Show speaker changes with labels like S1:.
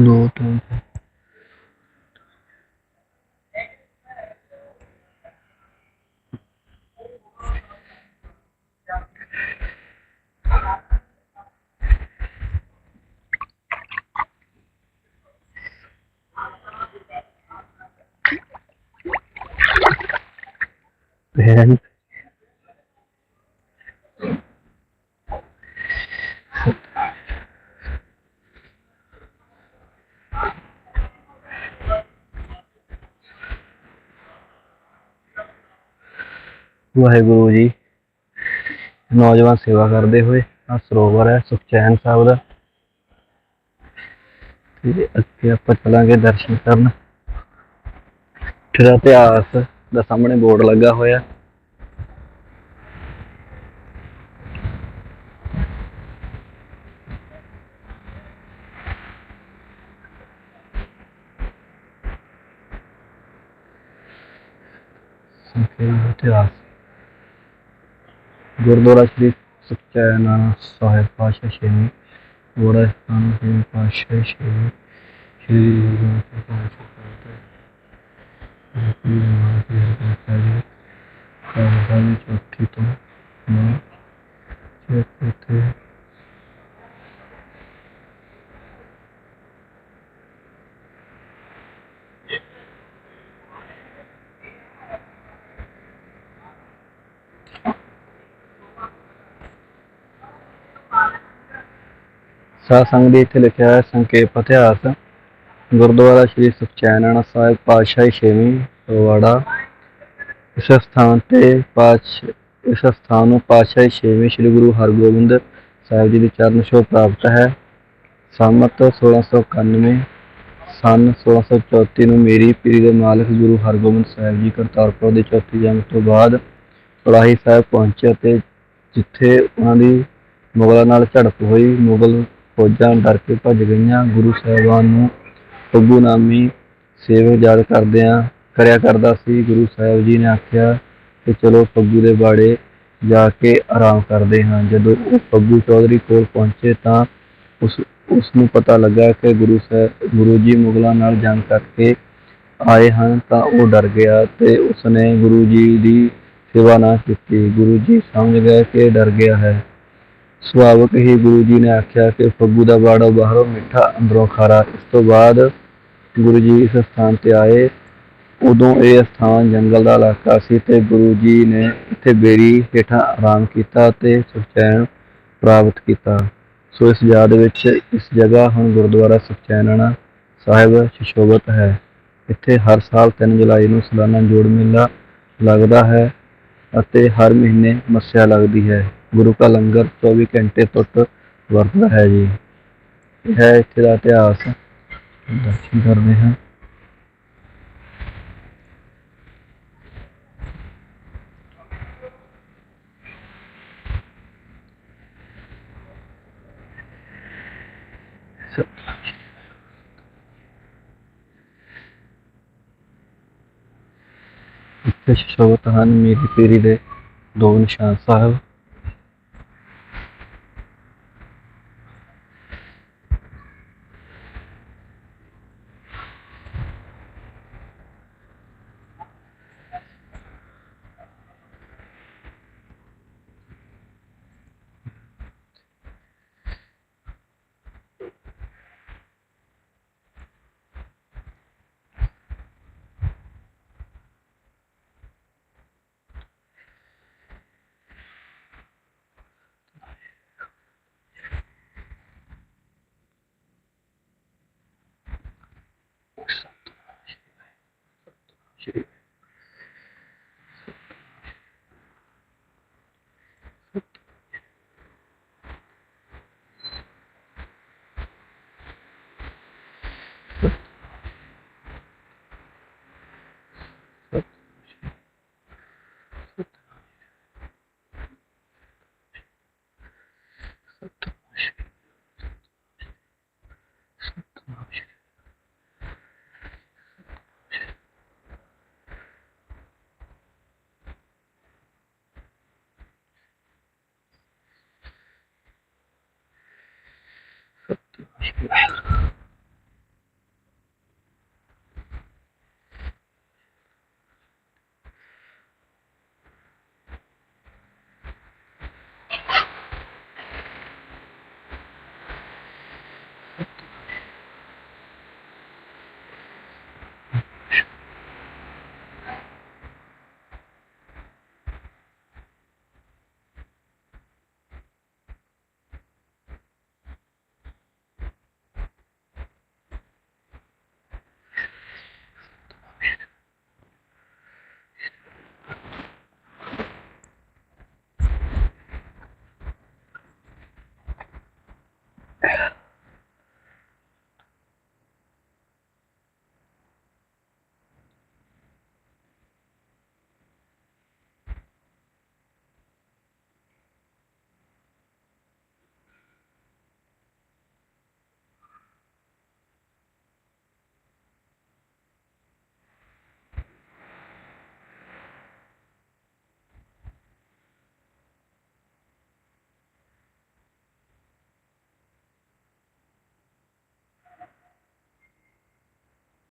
S1: no outro. And Waheguru ji. ਨੌਜਵਾਨ ਸੇਵਾ ਕਰਦੇ ਹੋਏ ਆ ਸਰੋਵਰ ਹੈ, ਸੁਖਚੈਨ ਸਾਹਿਬ ਦਾ। ਤੇ ਅੱਗੇ ਆਪਾਂ ਚਲਾਂਗੇ ਦਰਸ਼ਨ ਕਰਨ। ਫਿਰ ਇਤਿਹਾਸ ਦਾ ਸਾਹਮਣੇ ਬੋਰਡ ਲੱਗਾ ਹੋਇਆ। ਸੰਖੇਪ ਇਤਿਹਾਸ। ਗੁਰਦੁਆਰਾ ਸ੍ਰੀ ਸੁਖਚੈਨ ਸਾਹਿਬ ਪਾਤਸ਼ਾਹ ਛੇਵੀਂ ਬੋੜਾ ਸਥਾਨ ਛੇਵੀਂ ਪਾਤਸ਼ਾਹ ਛੇਵੀਂ ਸ਼੍ਰੀ ਗੁਰੂ ਗ੍ਰੰਥ ਸਾਹਿਬ ਪਾਤਸ਼ਾਹ ਚੌਥੀ ਤੋਂ ਨੌ ਚੌਥੇ ਸਾਧ ਸੰਗਤ ਦੇ ਇੱਥੇ ਲਿਖਿਆ ਹੈ ਸੰਖੇਪ ਇਤਿਹਾਸ। ਗੁਰਦੁਆਰਾ ਸ੍ਰੀ ਸੁਖਚੈਨ ਸਾਹਿਬ, ਪਾਤਸ਼ਾਹੀ ਛੇਵੀਂ ਪਵਾੜਾ ਇਸ ਸਥਾਨ ਤੇ ਪਾਤਸ਼, ਇਸ ਸਥਾਨ ਨੂੰ ਪਾਤਸ਼ਾਹੀ ਛੇਵੀਂ ਸ੍ਰੀ ਗੁਰੂ ਹਰਗੋਬਿੰਦ ਸਾਹਿਬ ਜੀ ਦੇ ਚਰਨ ਛੋਹ ਪ੍ਰਾਪਤ ਹੈ। ਸੰਮਤ 1691 ਸਨ 1634 ਨੂੰ ਮੇਰੀ ਪੀਰੀ ਦੇ ਮਾਲਕ ਗੁਰੂ ਹਰਗੋਬਿੰਦ ਸਾਹਿਬ ਜੀ ਕਰਤਾਰਪੁਰ ਦੀ ਚੌਥੀ ਜੰਗ ਤੋਂ ਬਾਅਦ ਪੜਾਹੀ ਸਾਹਿਬ ਪਹੁੰਚੇ ਅਤੇ ਜਿੱਥੇ ਉਹਨਾਂ ਦੀ ਮੁਗਲਾਂ ਨਾਲ ਝੜਪ ਹੋਈ। ਮੁਗਲ ਫੌਜਾਂ ਡਰ ਕੇ ਭੱਜ ਗਈਆਂ। ਗੁਰੂ ਸਾਹਿਬਾਨ ਨੂੰ ਫੱਗੂ ਨਾਮੀ ਸੇਵਕ ਯਾਦ ਕਰਦਿਆਂ ਕਰਿਆ ਕਰਦਾ ਸੀ। ਗੁਰੂ ਸਾਹਿਬ ਜੀ ਨੇ ਆਖਿਆ ਕਿ ਚਲੋ ਫੱਗੂ ਦੇ ਬਾੜੇ ਜਾ ਕੇ ਆਰਾਮ ਕਰਦੇ ਹਾਂ। ਜਦੋਂ ਉਹ ਫੱਗੂ ਚੌਧਰੀ ਕੋਲ ਪਹੁੰਚੇ ਤਾਂ ਉਸ ਉਸ ਨੂੰ ਪਤਾ ਲੱਗਾ ਕਿ ਗੁਰੂ ਸਾਹਿਬ ਗੁਰੂ ਜੀ ਮੁਗਲਾਂ ਨਾਲ ਜੰਗ ਕਰਕੇ ਆਏ ਹਨ ਤਾਂ ਉਹ ਡਰ ਗਿਆ ਤੇ ਉਸਨੇ ਗੁਰੂ ਜੀ ਦੀ ਸੇਵਾ ਨਾ ਕੀਤੀ। ਗੁਰੂ ਜੀ ਸਮਝ ਗਏ ਕਿ ਡਰ ਗਿਆ ਹੈ। ਸੁਭਾਵਕ ਹੀ ਗੁਰੂ ਜੀ ਨੇ ਆਖਿਆ ਕਿ ਫੱਗੂ ਦਾ ਬਾੜਾ ਬਾਹਰੋਂ ਮਿੱਠਾ ਅੰਦਰੋਂ ਖਾਰਾ। ਇਸ ਤੋਂ ਬਾਅਦ ਗੁਰੂ ਜੀ ਇਸ ਸਥਾਨ ਤੇ ਆਏ। ਉਦੋਂ ਇਹ ਸਥਾਨ ਜੰਗਲ ਦਾ ਇਲਾਕਾ ਸੀ ਤੇ ਗੁਰੂ ਜੀ ਨੇ ਇੱਥੇ ਬੇਰੀ ਹੇਠਾਂ ਆਰਾਮ ਕੀਤਾ ਤੇ ਸੁਚੈਨ ਪ੍ਰਾਪਤ ਕੀਤਾ। ਸੋ ਇਸ ਯਾਦ ਵਿੱਚ ਇਸ ਜਗ੍ਹਾ ਹੁਣ ਗੁਰਦੁਆਰਾ ਸੁਚੈਨਣਾ ਸਾਹਿਬ ਸ਼ਿਸ਼ੋਭਤ ਹੈ। ਇੱਥੇ ਹਰ ਸਾਲ 3 ਜੁਲਾਈ ਨੂੰ ਸਾਲਾਨਾ ਜੋੜ ਮੇਲਾ ਲੱਗਦਾ ਹੈ ਅਤੇ ਹਰ ਮਹੀਨੇ ਮੱਸਿਆ ਲੱਗਦੀ ਹੈ। ਗੁਰੂ ਕਾ ਲੰਗਰ 24 ਘੰਟੇ ਟੁੱਟ ਵਰਤਦਾ ਹੈ ਜੀ। ਇਹ ਹੈ ਇੱਥੇ ਦਾ ਇਤਿਹਾਸ। ਦਰਸ਼ਨ ਕਰਦੇ ਹਾਂ। ਇੱਥੇ ਸ਼ੋਭਤ ਹਨ ਮੇਰੀ ਪੀਰੀ ਦੇ ਦੋ ਨਿਸ਼ਾਨ ਸਾਹਿਬ। ਸ਼੍ਰੀ Well,